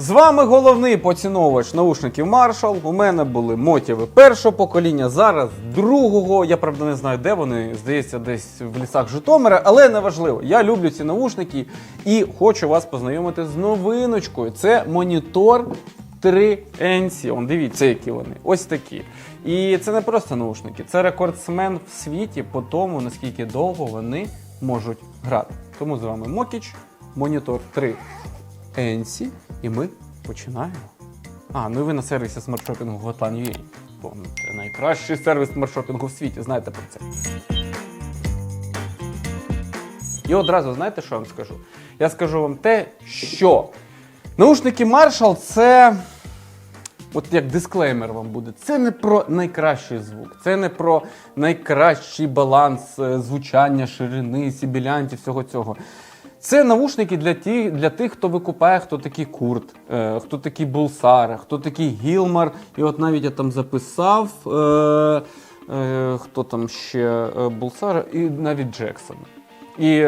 З вами головний поціновувач наушників Marshall. У мене були мотіви першого покоління, зараз другого. Я правда не знаю, де вони. Здається, десь в лісах Житомира, але неважливо. Я люблю ці наушники і хочу вас познайомити з новиночкою. Це монітор 3 NC. Он дивіться, які вони. Ось такі. І це не просто наушники, це рекордсмен в світі по тому, наскільки довго вони можуть грати. Тому з вами Мокіч, монітор 3 Енсі, і ми починаємо. А, ну і ви на сервісі смартшопінгу Hotline.ua. Бо ну, це найкращий сервіс смартшопінгу в світі, знаєте про це. І одразу знаєте, що я вам скажу? Я скажу вам те, що наушники Marshall це. От як дисклеймер вам буде, це не про найкращий звук, це не про найкращий баланс е, звучання, ширини, сібілянтів, всього цього. Це навушники для, ті, для тих, хто викупає, хто такий Курт, е, хто такий Булсар, хто такий Гілмар. І от навіть я там записав, е, е, хто там ще е, Булсар, і навіть Джексон. І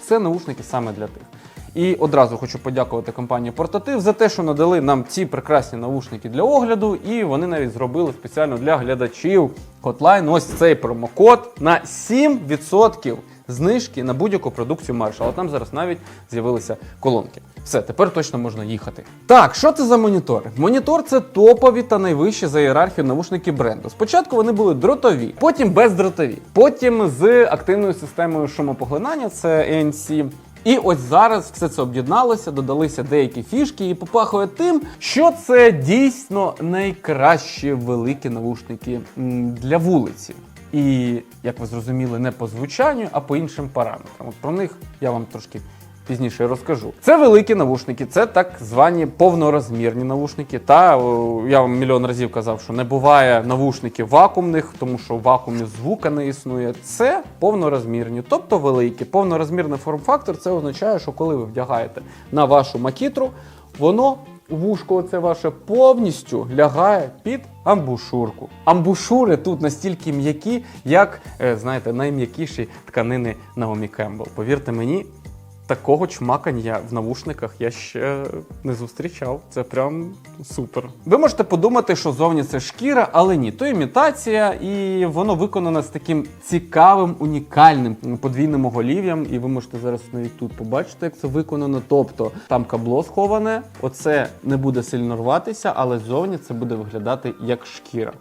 це наушники саме для тих. І одразу хочу подякувати компанії Портатив за те, що надали нам ці прекрасні наушники для огляду, і вони навіть зробили спеціально для глядачів Hotline ось цей промокод на 7% знижки на будь-яку продукцію Marshall. А там зараз навіть з'явилися колонки. Все, тепер точно можна їхати. Так, що це за монітори? Монітор це топові та найвищі за ієрархію навушники бренду. Спочатку вони були дротові, потім бездротові, потім з активною системою шумопоглинання, це ANC. І ось зараз все це об'єдналося, додалися деякі фішки, і попахує тим, що це дійсно найкращі великі навушники для вулиці. І як ви зрозуміли, не по звучанню, а по іншим параметрам. От про них я вам трошки пізніше розкажу. Це великі навушники, це так звані повнорозмірні навушники. Та я вам мільйон разів казав, що не буває навушників вакуумних, тому що в вакуумі звука не існує. Це повнорозмірні, тобто великі. Повнорозмірний форм-фактор це означає, що коли ви вдягаєте на вашу макітру, воно вушко це ваше повністю лягає під амбушурку. Амбушури тут настільки м'які, як, е, знаєте, найм'якіші тканини Наомі Кембл. Повірте мені, такого чмакання в навушниках я ще не зустрічав. Це прям супер. Ви можете подумати, що зовні це шкіра, але ні, то імітація, і воно виконано з таким цікавим, унікальним подвійним оголів'ям. І ви можете зараз навіть тут побачити, як це виконано. Тобто там кабло сховане, оце не буде сильно рватися, але зовні це буде виглядати як шкіра.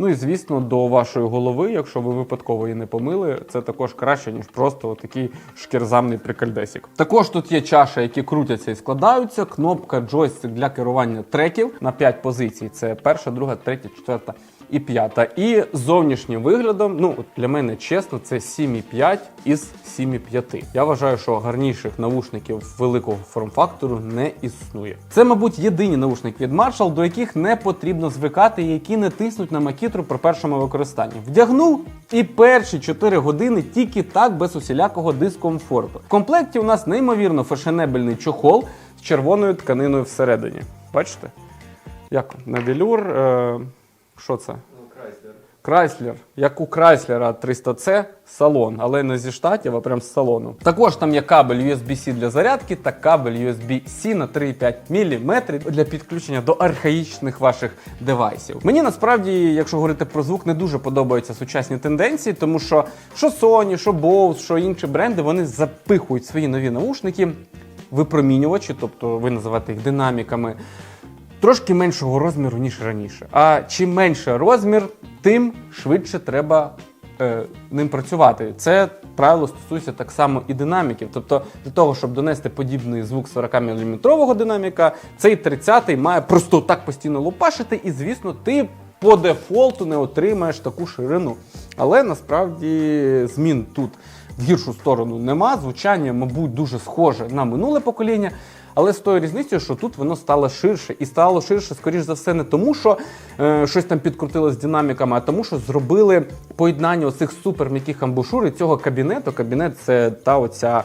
Ну і звісно, до вашої голови, якщо ви випадково її не помили, це також краще, ніж просто такий шкірзамний прикальдесік. Також тут є чаші, які крутяться і складаються. Кнопка джойстик для керування треків на 5 позицій. Це перша, друга, третя, четверта і п'ята. І зовнішнім виглядом, ну для мене чесно, це 7,5 із 7,5. Я вважаю, що гарніших навушників великого форм-фактору не існує. Це, мабуть, єдині наушники від Marshall, до яких не потрібно звикати, які не тиснуть на макітру при першому використанні. Вдягнув і перші 4 години тільки так без усілякого дискомфорту. В комплекті у нас неймовірно фешенебельний чохол з червоною тканиною всередині. Бачите? Як на велюр. Е... Що це? Крайслер, як у Крайслера 300C салон, але не зі штатів, а прям з салону. Також там є кабель USB-C для зарядки та кабель USB-C на 3,5 мм для підключення до архаїчних ваших девайсів. Мені насправді, якщо говорити про звук, не дуже подобаються сучасні тенденції, тому що що Sony, що Bose, що інші бренди, вони запихують свої нові наушники, випромінювачі, тобто ви називаєте їх динаміками трошки меншого розміру, ніж раніше. А чим менше розмір, тим швидше треба е, ним працювати. Це правило стосується так само і динаміків. Тобто, для того, щоб донести подібний звук 40-мм динаміка, цей 30-й має просто так постійно лупашити, і, звісно, ти. По дефолту не отримаєш таку ширину. Але насправді змін тут в гіршу сторону нема. Звучання, мабуть, дуже схоже на минуле покоління. Але з тою різницею, що тут воно стало ширше. І стало ширше, скоріш за все, не тому, що е, щось там підкрутило з динаміками, а тому, що зробили поєднання оцих суперм'яких амбушур і цього кабінету. Кабінет це та оця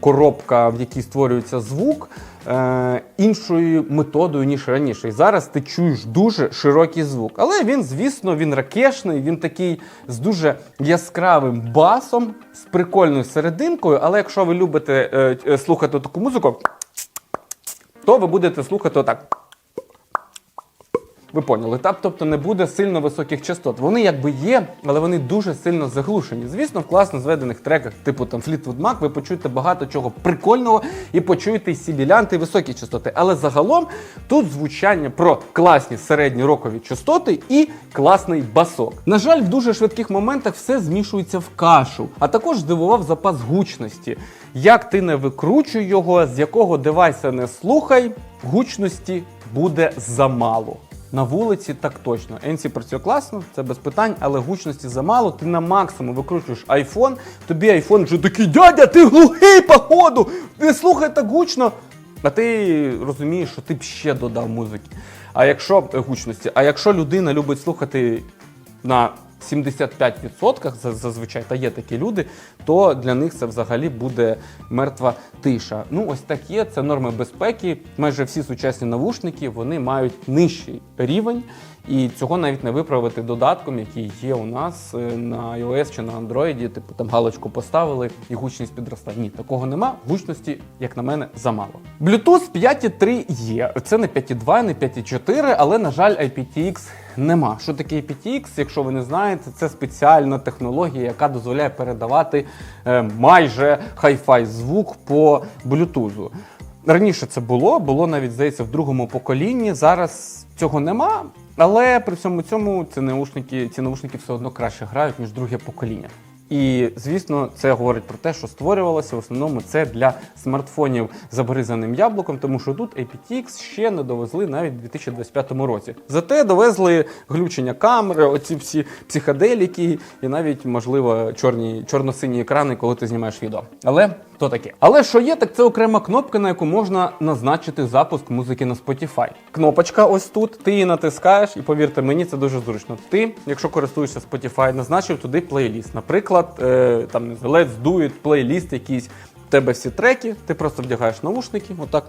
коробка, в якій створюється звук. Е, іншою методою, ніж раніше. І зараз ти чуєш дуже широкий звук. Але він, звісно, він ракешний, він такий з дуже яскравим басом, з прикольною серединкою. Але якщо ви любите е, е, слухати таку музику, то ви будете слухати отак. Ви поняли, так? Тобто не буде сильно високих частот. Вони якби є, але вони дуже сильно заглушені. Звісно, в класно зведених треках, типу там Fleetwood Mac, ви почуєте багато чого прикольного і почуєте сібілянти, високі частоти. Але загалом тут звучання про класні середні рокові частоти і класний басок. На жаль, в дуже швидких моментах все змішується в кашу, а також здивував запас гучності. Як ти не викручуй його, з якого девайса не слухай, гучності буде замало. На вулиці так точно. NC працює класно, це без питань, але гучності замало. Ти на максимум викручуєш iPhone, тобі iPhone вже такий дядя, ти глухий походу! Не слухай так гучно. А ти розумієш, що ти б ще додав музики. А якщо гучності, а якщо людина любить слухати на 75% за- зазвичай, та є такі люди, то для них це взагалі буде мертва тиша. Ну, ось так є, це норми безпеки. Майже всі сучасні навушники вони мають нижчий рівень, і цього навіть не виправити додатком, який є у нас е, на iOS чи на Android, типу там галочку поставили і гучність підростає. Ні, такого нема. Гучності, як на мене, замало. Bluetooth 5.3 є. Це не 5.2, не 5.4, але, на жаль, IPTX нема. Що таке IPTX, якщо ви не знаєте, це спеціальна технологія, яка дозволяє передавати е, майже хай-фай звук по блютузу. Раніше це було, було навіть здається в другому поколінні. Зараз цього нема. Але при всьому цьому ці наушники, ці наушники все одно краще грають ніж друге покоління. І звісно, це говорить про те, що створювалося в основному це для смартфонів з обгризаним яблуком, тому що тут aptX ще не довезли навіть у 2025 році. Зате довезли глючення камери, оці всі психоделіки і навіть, можливо, чорні чорно-сині екрани, коли ти знімаєш відео. Але то таке. Але що є, так це окрема кнопка, на яку можна назначити запуск музики на Spotify. Кнопочка ось тут, ти її натискаєш, і повірте мені, це дуже зручно. Ти, якщо користуєшся Spotify, назначив туди плейліст. Наприклад, е, там не знаю, Let's Do It, плейліст якийсь. В тебе всі треки, ти просто вдягаєш наушники, отак,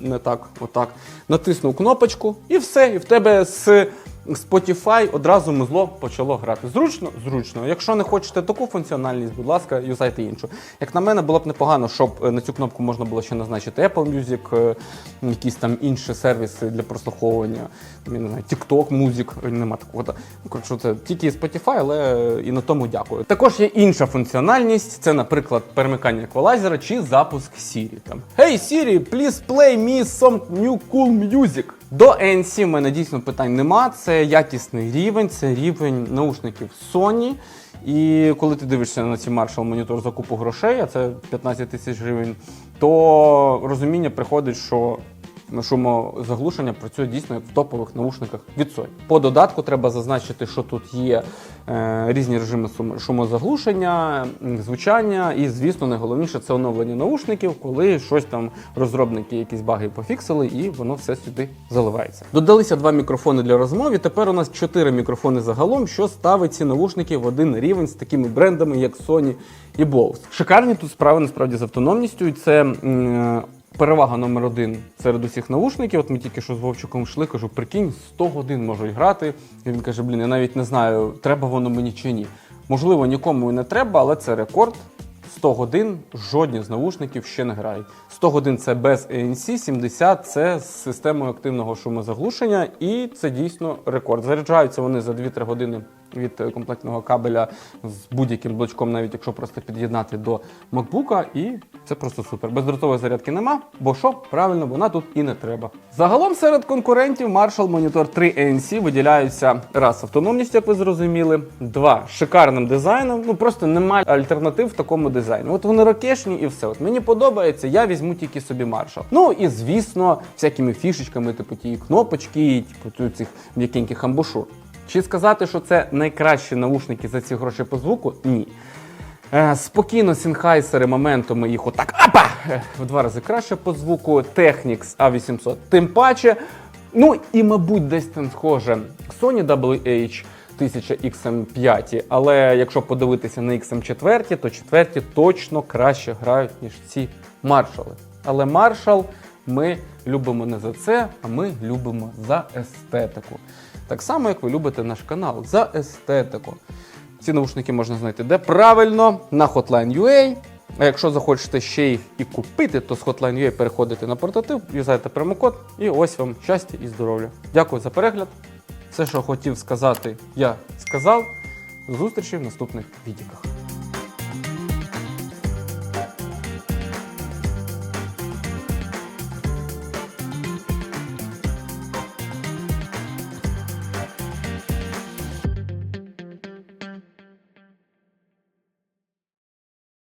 не так, отак, натиснув кнопочку, і все. І в тебе з Spotify одразу музло почало грати. Зручно, зручно. Якщо не хочете таку функціональність, будь ласка, юзайте іншу. Як на мене, було б непогано, щоб е, на цю кнопку можна було ще назначити Apple Music, е, якісь там інші сервіси для прослуховування, я не знаю, TikTok Music, е, нема такого. Ну, коротше, це тільки Spotify, але і на тому дякую. Також є інша функціональність, це, наприклад, перемикання еквалайзера чи запуск Siri. Там Hey Siri, please play me some new cool music. До ANC в мене дійсно питань нема. Це якісний рівень, це рівень наушників Sony. І коли ти дивишся на ці Marshall монітор за купу грошей, а це 15 тисяч гривень, то розуміння приходить, що шумозаглушення працює дійсно як в топових наушниках від Sony. По додатку треба зазначити, що тут є е, різні режими шумозаглушення, звучання, і, звісно, найголовніше це оновлення наушників, коли щось там розробники якісь баги пофіксили, і воно все сюди заливається. Додалися два мікрофони для розмов, і тепер у нас чотири мікрофони загалом, що ставить ці наушники в один рівень з такими брендами, як Sony і Bose. Шикарні тут справи насправді з автономністю, це. Перевага номер один серед усіх наушників. От ми тільки що з Вовчиком йшли, кажу, прикинь, 100 годин можуть грати. І він каже: блін, я навіть не знаю, треба воно мені чи ні. Можливо, нікому і не треба, але це рекорд. 100 годин жодні з наушників ще не грають. 100 годин це без ANC, 70 це з системою активного шумозаглушення, і це дійсно рекорд. Заряджаються вони за 2-3 години від е, комплектного кабеля з будь-яким блочком, навіть якщо просто під'єднати до MacBook, і це просто супер. Бездротової зарядки нема, бо що правильно, вона тут і не треба. Загалом серед конкурентів Marshall Monitor 3 ANC виділяються раз автономністю, як ви зрозуміли, два шикарним дизайном. Ну просто немає альтернатив в такому дизайні. От вони ракешні і все. От мені подобається, я візьму тільки собі Marshall. Ну і звісно, всякими фішечками, типу тієї кнопочки, типу цих м'якеньких амбушур. Чи сказати, що це найкращі наушники за ці гроші по звуку? Ні. Е, спокійно сінхайсери моментами їх отак апа! Е, в два рази краще по звуку. Technics A800 тим паче. Ну і, мабуть, десь там схоже Sony WH 1000 XM5, але якщо подивитися на XM4, то четверті точно краще грають, ніж ці маршали. Але маршал ми любимо не за це, а ми любимо за естетику. Так само, як ви любите наш канал, за естетику. Ці наушники можна знайти де правильно, на Hotline.ua. А якщо захочете ще їх і купити, то з Hotline.ua переходите на портатив, юзайте промокод, і ось вам щастя і здоров'я. Дякую за перегляд. Все, що хотів сказати, я сказав. До зустрічі в наступних відео.